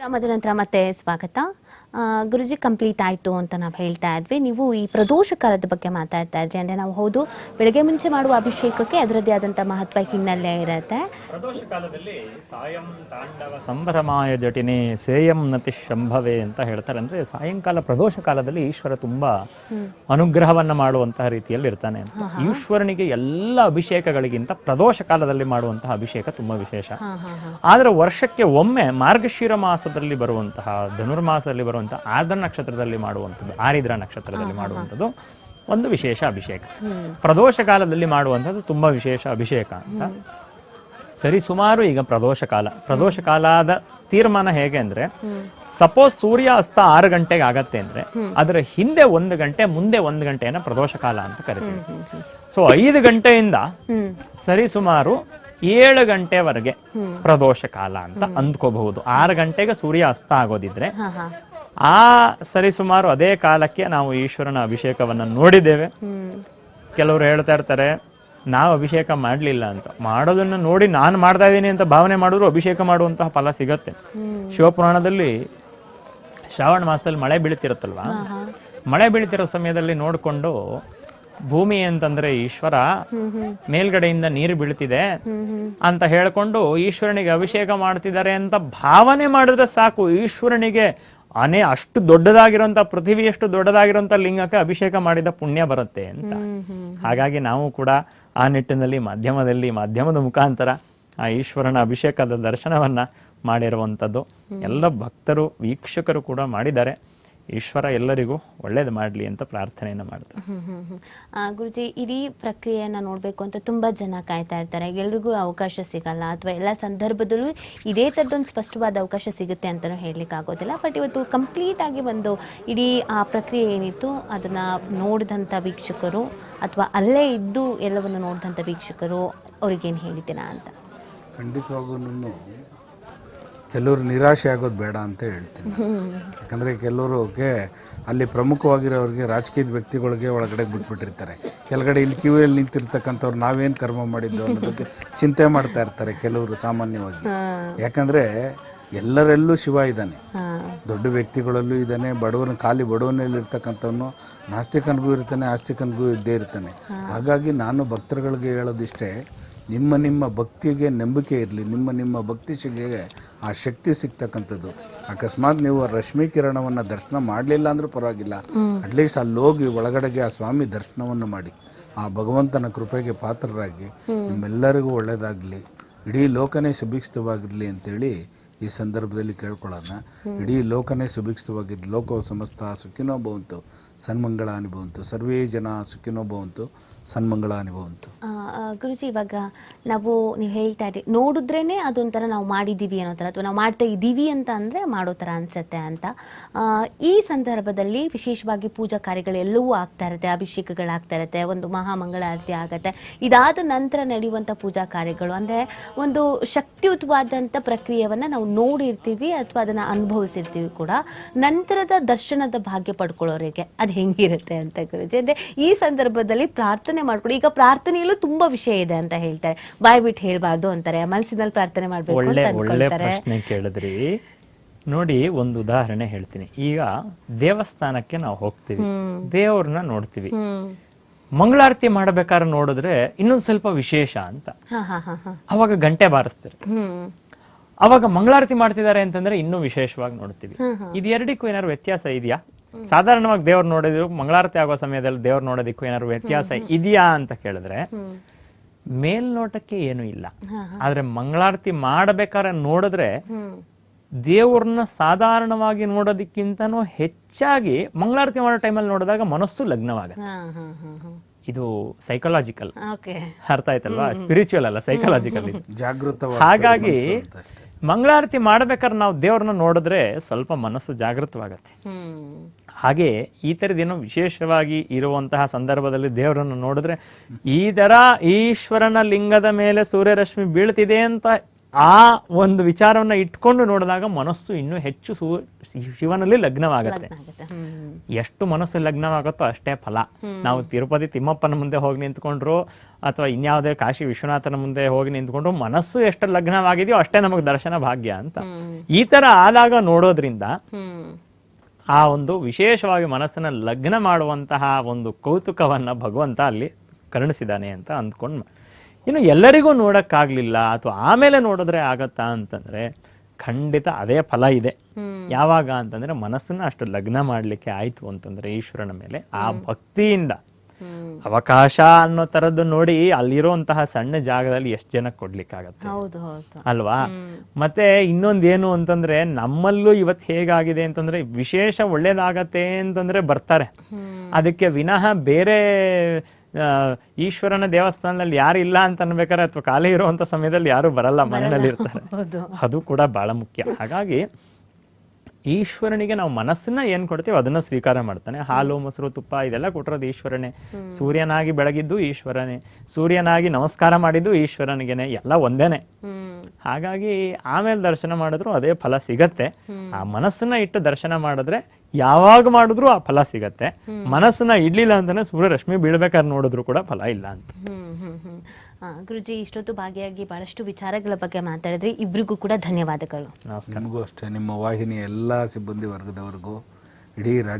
ವಿರಾಮದ ನಂತರ ಮತ್ತೆ ಸ್ವಾಗತ. ಗುರುಜಿ ಕಂಪ್ಲೀಟ್ ಆಯಿತು ಅಂತ ನಾವು ಹೇಳ್ತಾ ಇದ್ವಿ. ನೀವು ಈ ಪ್ರದೋಷ ಕಾಲದ ಬಗ್ಗೆ ಮಾತಾಡ್ತಾ ಇದ್ರಿ. ಅಂದರೆ ನಾವು ಹೌದು ಬೆಳಗ್ಗೆ ಮುಂಚೆ ಮಾಡುವ ಅಭಿಷೇಕಕ್ಕೆ ಅದರದ್ದೇ ಆದಂಥ ಮಹತ್ವ ಹಿನ್ನೆಲೆ ಇರುತ್ತೆ. ಪ್ರದೋಷ ಕಾಲದಲ್ಲಿ ಸಾಯಂ ತಾಂಡವ ಸಂಭ್ರಮಾಯ ಜಟಿನಿ ಸೇಯಂ ನತಿ ಶಂಭವೆ ಅಂತ ಹೇಳ್ತಾರೆ. ಅಂದ್ರೆ ಸಾಯಂಕಾಲ ಪ್ರದೋಷ ಕಾಲದಲ್ಲಿ ಈಶ್ವರ ತುಂಬಾ ಅನುಗ್ರಹವನ್ನ ಮಾಡುವಂತಹ ರೀತಿಯಲ್ಲಿ ಇರ್ತಾನೆ ಈಶ್ವರನಿಗೆ ಎಲ್ಲ ಅಭಿಷೇಕಗಳಿಗಿಂತ ಪ್ರದೋಷ ಕಾಲದಲ್ಲಿ ಮಾಡುವಂತಹ ಅಭಿಷೇಕ ತುಂಬಾ ವಿಶೇಷ. ಆದರೆ ವರ್ಷಕ್ಕೆ ಒಮ್ಮೆ ಮಾರ್ಗಶಿರ ಮಾಸದಲ್ಲಿ ಬರುವಂತಹ ಧನುರ್ಮಾಸದಲ್ಲಿ ಬರುವಂತಹ ಆರ್ದ್ರ ನಕ್ಷತ್ರದಲ್ಲಿ ಮಾಡುವಂಥದ್ದು ಆರಿದ್ರ ನಕ್ಷತ್ರದಲ್ಲಿ ಮಾಡುವಂಥದ್ದು ಒಂದು ವಿಶೇಷ ಅಭಿಷೇಕ. ಪ್ರದೋಷ ಕಾಲದಲ್ಲಿ ಮಾಡುವಂಥದ್ದು ತುಂಬಾ ವಿಶೇಷ ಅಭಿಷೇಕ ಅಂತ. ಸರಿ ಸುಮಾರು ಈಗ ಪ್ರದೋಷ ಕಾಲ. ಪ್ರದೋಷ ಕಾಲದ ತೀರ್ಮಾನ ಹೇಗೆ ಅಂದ್ರೆ ಸಪೋಸ್ ಸೂರ್ಯ ಅಸ್ತ ಆರು ಗಂಟೆಗೆ ಆಗತ್ತೆ ಅಂದ್ರೆ ಅದರ ಹಿಂದೆ ಒಂದು ಗಂಟೆ ಮುಂದೆ ಒಂದು ಗಂಟೆಯನ್ನ ಪ್ರದೋಷ ಕಾಲ ಅಂತ ಕರಿತೀವಿ. ಸೊ ಐದು ಗಂಟೆಯಿಂದ ಸರಿ ಸುಮಾರು ಏಳು ಗಂಟೆವರೆಗೆ ಪ್ರದೋಷ ಕಾಲ ಅಂತ ಅಂದ್ಕೋಬಹುದು. ಆರು ಗಂಟೆಗೆ ಸೂರ್ಯ ಅಸ್ತ ಆಗೋದಿದ್ರೆ ಆ ಸರಿ ಸುಮಾರು ಅದೇ ಕಾಲಕ್ಕೆ ನಾವು ಈಶ್ವರನ ಅಭಿಷೇಕವನ್ನ ನೋಡಿದ್ದೇವೆ. ಕೆಲವರು ಹೇಳ್ತಾ ಇರ್ತಾರೆ ನಾವು ಅಭಿಷೇಕ ಮಾಡಲಿಲ್ಲ ಅಂತ. ಮಾಡೋದನ್ನ ನೋಡಿ ನಾನು ಮಾಡ್ತಾ ಇದ್ದೀನಿ ಅಂತ ಭಾವನೆ ಮಾಡಿದ್ರು ಅಭಿಷೇಕ ಮಾಡುವಂತಹ ಫಲ ಸಿಗತ್ತೆ. ಶಿವಪುರಾಣದಲ್ಲಿ ಶ್ರಾವಣ ಮಾಸದಲ್ಲಿ ಮಳೆ ಬೀಳ್ತಿರುತ್ತಲ್ವಾ? ಮಳೆ ಬೀಳ್ತಿರೋ ಸಮಯದಲ್ಲಿ ನೋಡಿಕೊಂಡು ಭೂಮಿ ಅಂತಂದ್ರೆ ಈಶ್ವರ, ಮೇಲ್ಗಡೆಯಿಂದ ನೀರು ಬೀಳ್ತಿದೆ ಅಂತ ಹೇಳ್ಕೊಂಡು ಈಶ್ವರನಿಗೆ ಅಭಿಷೇಕ ಮಾಡ್ತಿದ್ದಾರೆ ಅಂತ ಭಾವನೆ ಮಾಡಿದ್ರೆ ಸಾಕು. ಈಶ್ವರನಿಗೆ ಅನೇ ಅಷ್ಟು ದೊಡ್ಡದಾಗಿರೋಂಥ ಪೃಥ್ವಿಯಷ್ಟು ದೊಡ್ಡದಾಗಿರುವಂತ ಲಿಂಗಕ್ಕೆ ಅಭಿಷೇಕ ಮಾಡಿದ ಪುಣ್ಯ ಬರುತ್ತೆ ಅಂತ. ಹಾಗಾಗಿ ನಾವು ಕೂಡ ಆ ನಿಟ್ಟಿನಲ್ಲಿ ಮಾಧ್ಯಮದಲ್ಲಿ, ಮಾಧ್ಯಮದ ಮುಖಾಂತರ ಆ ಈಶ್ವರನ ಅಭಿಷೇಕದ ದರ್ಶನವನ್ನ ಮಾಡಿರುವಂಥದ್ದು ಎಲ್ಲ ಭಕ್ತರು, ವೀಕ್ಷಕರು ಕೂಡ ಮಾಡಿದ್ದಾರೆ. ಈಶ್ವರ ಎಲ್ಲರಿಗೂ ಒಳ್ಳೇದು ಮಾಡಲಿ ಅಂತ ಪ್ರಾರ್ಥನೆಯನ್ನು ಮಾಡ್ತಾರೆ ಹ್ಮ್, ಹ್ಮ್, ಹ್ಮ್. ಆ, ಗುರುಜಿ ಇಡೀ ಪ್ರಕ್ರಿಯೆಯನ್ನು ನೋಡಬೇಕು ಅಂತ ತುಂಬಾ ಜನ ಕಾಯ್ತಾ ಇರ್ತಾರೆ. ಎಲ್ರಿಗೂ ಅವಕಾಶ ಸಿಗಲ್ಲ ಅಥವಾ ಎಲ್ಲ ಸಂದರ್ಭದಲ್ಲೂ ಇದೇ ಥರದೊಂದು ಸ್ಪಷ್ಟವಾದ ಅವಕಾಶ ಸಿಗುತ್ತೆ ಅಂತಲೂ ಹೇಳಲಿಕ್ಕೆ ಆಗೋದಿಲ್ಲ ಬಟ್ ಇವತ್ತು ಕಂಪ್ಲೀಟ್ ಆಗಿ ಒಂದು ಇಡೀ ಆ ಪ್ರಕ್ರಿಯೆ ಏನಿತ್ತು ಅದನ್ನ ನೋಡಿದಂಥ ವೀಕ್ಷಕರು ಅಥವಾ ಅಲ್ಲೇ ಇದ್ದು ಎಲ್ಲವನ್ನು ನೋಡಿದಂಥ ವೀಕ್ಷಕರು ಅವ್ರಿಗೇನು ಹೇಳಿದ್ದೀರಾ ಅಂತ? ಖಂಡಿತವಾಗೂ ಕೆಲವರು ನಿರಾಶೆ ಆಗೋದು ಬೇಡ ಅಂತ ಹೇಳ್ತೀನಿ. ಯಾಕಂದರೆ ಕೆಲವ್ರಿಗೆ ಅಲ್ಲಿ ಪ್ರಮುಖವಾಗಿರೋರಿಗೆ ರಾಜಕೀಯದ ವ್ಯಕ್ತಿಗಳಿಗೆ ಒಳಗಡೆ ಬಿಟ್ಬಿಟ್ಟಿರ್ತಾರೆ. ಕೆಳಗಡೆ ಇಲ್ಲಿ ಕಿವಿಯಲ್ಲಿ ನಿಂತಿರ್ತಕ್ಕಂಥವ್ರು ನಾವೇನು ಕರ್ಮ ಮಾಡಿದ್ದು ಅನ್ನೋದಕ್ಕೆ ಚಿಂತೆ ಮಾಡ್ತಾ ಇರ್ತಾರೆ ಕೆಲವರು ಸಾಮಾನ್ಯವಾಗಿ. ಯಾಕಂದರೆ ಎಲ್ಲರಲ್ಲೂ ಶಿವ ಇದ್ದಾನೆ. ದೊಡ್ಡ ವ್ಯಕ್ತಿಗಳಲ್ಲೂ ಇದ್ದಾನೆ ಬಡವನ ಖಾಲಿ ಬಡವನಲ್ಲಿ ಇರ್ತಕ್ಕಂಥವನು ನಾಸ್ತಿಕನಿಗೂ ಇರ್ತಾನೆ ಆಸ್ತಿಕನಿಗೂ ಇದ್ದೇ ಇರ್ತಾನೆ. ಹಾಗಾಗಿ ನಾನು ಭಕ್ತರುಗಳಿಗೆ ಹೇಳೋದಿಷ್ಟೇ ನಿಮ್ಮ ನಿಮ್ಮ ಭಕ್ತಿಗೆ ನಂಬಿಕೆ ಇರಲಿ ನಿಮ್ಮ ನಿಮ್ಮ ಭಕ್ತಿ ಶಿಗೆ ಆ ಶಕ್ತಿ ಸಿಗ್ತಕ್ಕಂಥದ್ದು. ಅಕಸ್ಮಾತ್ ನೀವು ರಶ್ಮಿ ಕಿರಣವನ್ನು ದರ್ಶನ ಮಾಡಲಿಲ್ಲ ಅಂದರೂ ಪರವಾಗಿಲ್ಲ. ಅಟ್ಲೀಸ್ಟ್ ಅಲ್ಲಿ ಹೋಗಿ ಒಳಗಡೆಗೆ ಆ ಸ್ವಾಮಿ ದರ್ಶನವನ್ನು ಮಾಡಿ. ಆ ಭಗವಂತನ ಕೃಪೆಗೆ ಪಾತ್ರರಾಗಿ ನಿಮ್ಮೆಲ್ಲರಿಗೂ ಒಳ್ಳೆಯದಾಗಲಿ ಇಡೀ ಲೋಕನೇ ಸುಭಿಕ್ಷಿತವಾಗಿರಲಿ ಅಂತೇಳಿ ಈ ಸಂದರ್ಭದಲ್ಲಿ ಕೇಳ್ಕೊಳ್ಳೋಣ. ಇಡೀ ಲೋಕನೇ ಸುಭಿಕ್ಷಿತವಾಗಿದ್ದು ಲೋಕೋ ಸಮಸ್ತ ಸುಖಿನೋ ಭವಂತು ಸನ್ಮಂಗಳ ಅನುಭವಂತು ಸರ್ವೇ ಜನ ಸುಖಿನೋ ಭವಂತು ಸನ್ಮಂಗಳ ಭವಂತು. ಆ, ಆ, ಗುರುಜಿ ಇವಾಗ ನಾವು ನೀವು ಹೇಳ್ತಾ ಇರಿ ನೋಡಿದ್ರೇನೆ ಅದೊಂಥರ ನಾವು ಮಾಡಿದ್ದೀವಿ ಅನ್ನೋ ಥರ ಅಥವಾ ನಾವು ಮಾಡ್ತಾ ಇದ್ದೀವಿ ಅಂತ ಅಂದರೆ ಮಾಡೋ ಥರ ಅನಿಸುತ್ತೆ ಅಂತ. ಈ ಸಂದರ್ಭದಲ್ಲಿ ವಿಶೇಷವಾಗಿ ಪೂಜಾ ಕಾರ್ಯಗಳು ಎಲ್ಲವೂ ಆಗ್ತಾ ಇರುತ್ತೆ ಅಭಿಷೇಕಗಳಾಗ್ತಾ ಇರುತ್ತೆ ಒಂದು ಮಹಾಮಂಗಳಾರತಿ ಆಗುತ್ತೆ. ಇದಾದ ನಂತರ ನಡೆಯುವಂಥ ಪೂಜಾ ಕಾರ್ಯಗಳು ಅಂದರೆ ಒಂದು ಶಕ್ತಿಯುತವಾದಂಥ ಪ್ರಕ್ರಿಯೆಯನ್ನು ನಾವು ನೋಡಿರ್ತೀವಿ ಅಥವಾ ಅದನ್ನು ಅನುಭವಿಸಿರ್ತೀವಿ ಕೂಡ. ನಂತರದ ದರ್ಶನದ ಭಾಗ್ಯ ಪಡ್ಕೊಳ್ಳೋರಿಗೆ ಅದು ಹೆಂಗಿರುತ್ತೆ ಅಂತ ಗುರುಜಿ. ಅಂದರೆ ಈ ಸಂದರ್ಭದಲ್ಲಿ ಪ್ರಾರ್ಥನೆ ಮಾಡ್ಕೊಳ್ಳಿ. ಈಗ ಪ್ರಾರ್ಥನೆಯಲ್ಲೂ ತುಂಬಾ ವಿಷಯ ಇದೆ ಅಂತ ಹೇಳ್ತಾರೆ. ಬಾಯ್ ಬಿಟ್ಟು ಹೇಳ್ಬಾರ್ದು ಅಂತಾರೆ. ಮನಸ್ಸಿನಲ್ಲಿ ಪ್ರಾರ್ಥನೆ ಮಾಡಬೇಕು ಅಂತ ಪ್ರಶ್ನೆ ಕೇಳಿದ್ರಿ. ನೋಡಿ ಒಂದು ಉದಾಹರಣೆ ಹೇಳ್ತೀನಿ. ಈಗ ದೇವಸ್ಥಾನಕ್ಕೆ ನಾವು ಹೋಗ್ತೀವಿ. ದೇವರನ್ನ ನೋಡ್ತೀವಿ. ಮಂಗಳಾರತಿ ಮಾಡಬೇಕಾದ್ರೆ ನೋಡಿದ್ರೆ ಇನ್ನೊಂದು ಸ್ವಲ್ಪ ವಿಶೇಷ ಅಂತ. ಅವಾಗ ಗಂಟೆ ಬಾರಿಸ್ತಾರೆ. ಅವಾಗ ಮಂಗಳಾರತಿ ಮಾಡ್ತಿದ್ದಾರೆ ಅಂತಂದ್ರೆ ಇನ್ನೂ ವಿಶೇಷವಾಗಿ ನೋಡ್ತೀವಿ. ಇದು ಎರಡಕ್ಕೂ ಏನಾದ್ರು ವ್ಯತ್ಯಾಸ ಇದೆಯಾ? ಸಾಧಾರಣವಾಗಿ ದೇವ್ರು ನೋಡಿದ್ರು ಮಂಗಳಾರತಿ ಆಗೋ ಸಮಯದಲ್ಲಿ ದೇವ್ರು ನೋಡೋದಿಕ್ಕೂ ಏನಾದ್ರು ವ್ಯತ್ಯಾಸ ಇದೆಯಾ ಅಂತ ಕೇಳಿದ್ರೆ ಮೇಲ್ನೋಟಕ್ಕೆ ಏನು ಇಲ್ಲ. ಆದ್ರೆ ಮಂಗಳಾರತಿ ಮಾಡಬೇಕಾದ್ರೆ ನೋಡಿದ್ರೆ ದೇವ್ರನ್ನ ಸಾಧಾರಣವಾಗಿ ನೋಡೋದಕ್ಕಿಂತನೂ ಹೆಚ್ಚಾಗಿ ಮಂಗಳಾರತಿ ಮಾಡೋ ಟೈಮಲ್ಲಿ ನೋಡಿದಾಗ ಮನಸ್ಸು ಲಗ್ನವಾಗುತ್ತೆ. ಇದು ಸೈಕಲಾಜಿಕಲ್ ಓಕೆ. ಅರ್ಥ ಆಯ್ತಲ್ವಾ? ಸ್ಪಿರಿಚುವಲ್ ಅಲ್ಲ ಸೈಕಲಾಜಿಕಲ್ ಹಾಗಾಗಿ ಮಂಗಳಾರತಿ ಮಾಡ್ಬೇಕಾದ್ರೆ ನಾವು ದೇವ್ರನ್ನ ನೋಡಿದ್ರೆ ಸ್ವಲ್ಪ ಮನಸ್ಸು ಜಾಗೃತವಾಗತ್ತೆ. ಹಾಗೆ ಈ ಥರದ್ದೇನೋ ವಿಶೇಷವಾಗಿ ಇರುವಂತಹ ಸಂದರ್ಭದಲ್ಲಿ ದೇವರನ್ನು ನೋಡಿದ್ರೆ ಈ ತರ ಈಶ್ವರನ ಲಿಂಗದ ಮೇಲೆ ಸೂರ್ಯರಶ್ಮಿ ಬೀಳ್ತಿದೆ ಅಂತ ಆ ಒಂದು ವಿಚಾರವನ್ನ ಇಟ್ಕೊಂಡು ನೋಡಿದಾಗ ಮನಸ್ಸು ಇನ್ನೂ ಹೆಚ್ಚು ಸು ಶಿವನಲ್ಲಿ ಲಗ್ನವಾಗತ್ತೆ. ಎಷ್ಟು ಮನಸ್ಸು ಲಗ್ನವಾಗುತ್ತೋ ಅಷ್ಟೇ ಫಲ. ನಾವು ತಿರುಪತಿ ತಿಮ್ಮಪ್ಪನ ಮುಂದೆ ಹೋಗಿ ನಿಂತ್ಕೊಂಡ್ರು ಅಥವಾ ಇನ್ಯಾವುದೇ ಕಾಶಿ ವಿಶ್ವನಾಥನ ಮುಂದೆ ಹೋಗಿ ನಿಂತ್ಕೊಂಡ್ರು ಮನಸ್ಸು ಎಷ್ಟು ಲಗ್ನವಾಗಿದೆಯೋ ಅಷ್ಟೇ ನಮಗೆ ದರ್ಶನ ಭಾಗ್ಯ ಅಂತ. ಈ ತರ ಆದಾಗ ನೋಡೋದ್ರಿಂದ ಆ ಒಂದು ವಿಶೇಷವಾಗಿ ಮನಸ್ಸನ್ನ ಲಗ್ನ ಮಾಡುವಂತಹ ಒಂದು ಕೌತುಕವನ್ನ ಭಗವಂತ ಅಲ್ಲಿ ಕರುಣಿಸಿದ್ದಾನೆ ಅಂತ ಅಂದ್ಕೊಂಡು ಇನ್ನು ಎಲ್ಲರಿಗೂ ನೋಡಕ್ಕಾಗ್ಲಿಲ್ಲ ಅಥವಾ ಆಮೇಲೆ ನೋಡಿದ್ರೆ ಆಗತ್ತಾ ಅಂತಂದ್ರೆ ಖಂಡಿತ ಅದೇ ಫಲ ಇದೆ. ಯಾವಾಗ ಅಂತಂದ್ರೆ ಮನಸ್ಸನ್ನ ಅಷ್ಟು ಲಗ್ನ ಮಾಡ್ಲಿಕ್ಕೆ ಆಯ್ತು ಅಂತಂದ್ರೆ ಈಶ್ವರನ ಮೇಲೆ ಆ ಭಕ್ತಿಯಿಂದ. ಅವಕಾಶ ಅನ್ನೋ ತರದ್ದು ನೋಡಿ ಅಲ್ಲಿರುವಂತಹ ಸಣ್ಣ ಜಾಗದಲ್ಲಿ ಎಷ್ಟು ಜನಕ್ಕೆ ಕೊಡ್ಲಿಕ್ಕಾಗತ್ತೆ? ಅಲ್ವಾ? ಮತ್ತೆ ಇನ್ನೊಂದೇನು ಅಂತಂದ್ರೆ ನಮ್ಮಲ್ಲೂ ಇವತ್ತು ಹೇಗಾಗಿದೆ ಅಂತಂದ್ರೆ ವಿಶೇಷ ಒಳ್ಳೇದಾಗತ್ತೆ ಅಂತಂದ್ರೆ ಬರ್ತಾರೆ. ಅದಕ್ಕೆ ವಿನಃ ಬೇರೆ ಈಶ್ವರನ ದೇವಸ್ಥಾನದಲ್ಲಿ ಯಾರು ಇಲ್ಲ ಅಂತ ಅನ್ಬೇಕಾದ್ರೆ ಅಥವಾ ಖಾಲಿ ಇರುವಂತ ಸಮಯದಲ್ಲಿ ಯಾರು ಬರಲ್ಲ ಮನೆಯಲ್ಲಿ ಇರ್ತಾರೆ. ಅದು ಕೂಡ ಬಹಳ ಮುಖ್ಯ. ಹಾಗಾಗಿ ಈಶ್ವರನಿಗೆ ನಾವು ಮನಸ್ಸನ್ನ ಏನ್ ಕೊಡ್ತೀವಿ ಅದನ್ನ ಸ್ವೀಕಾರ ಮಾಡ್ತಾನೆ. ಹಾಲು ಮೊಸರು ತುಪ್ಪ ಇದೆಲ್ಲ ಕೊಟ್ಟಿರೋದು ಈಶ್ವರನೇ. ಸೂರ್ಯನಾಗಿ ಬೆಳಗಿದ್ದು ಈಶ್ವರನೇ. ಸೂರ್ಯನಾಗಿ ನಮಸ್ಕಾರ ಮಾಡಿದ್ದು ಈಶ್ವರನಿಗೆನೆ. ಎಲ್ಲ ಒಂದೇನೆ. ಹಾಗಾಗಿ ಆಮೇಲೆ ದರ್ಶನ ಮಾಡಿದ್ರು ಅದೇ ಫಲ ಸಿಗತ್ತೆ. ಆ ಮನಸ್ಸನ್ನ ಇಟ್ಟು ದರ್ಶನ ಮಾಡಿದ್ರೆ ಯಾವಾಗ ಮಾಡಿದ್ರು ಆ ಫಲ ಸಿಗತ್ತೆ. ಮನಸ್ಸನ್ನ ಇಡ್ಲಿಲ್ಲ ಅಂತಾನೆ ಸೂರ್ಯರಶ್ಮಿ ಬೀಳ್ಬೇಕಾದ್ರೆ ನೋಡಿದ್ರು ಕೂಡ ಫಲ ಇಲ್ಲ ಅಂತ. ಗುರುಜಿ ಇಷ್ಟೊತ್ತು ಭಾಗಿಯಾಗಿ ಬಹಳಷ್ಟು ವಿಚಾರಗಳ ಬಗ್ಗೆ ಮಾತಾಡಿದ್ರಿ. ಇಬ್ರಿಗೂ ಕೂಡ ಧನ್ಯವಾದಗಳು. ನಮಗೂ ನಿಮಗೂ ಅಷ್ಟೇ. ನಿಮ್ಮ ವಾಹಿನಿ ಎಲ್ಲ ಸಿಬ್ಬಂದಿ ವರ್ಗದವರೆಗೂ ಇಡೀ ರಾಜ್ಯ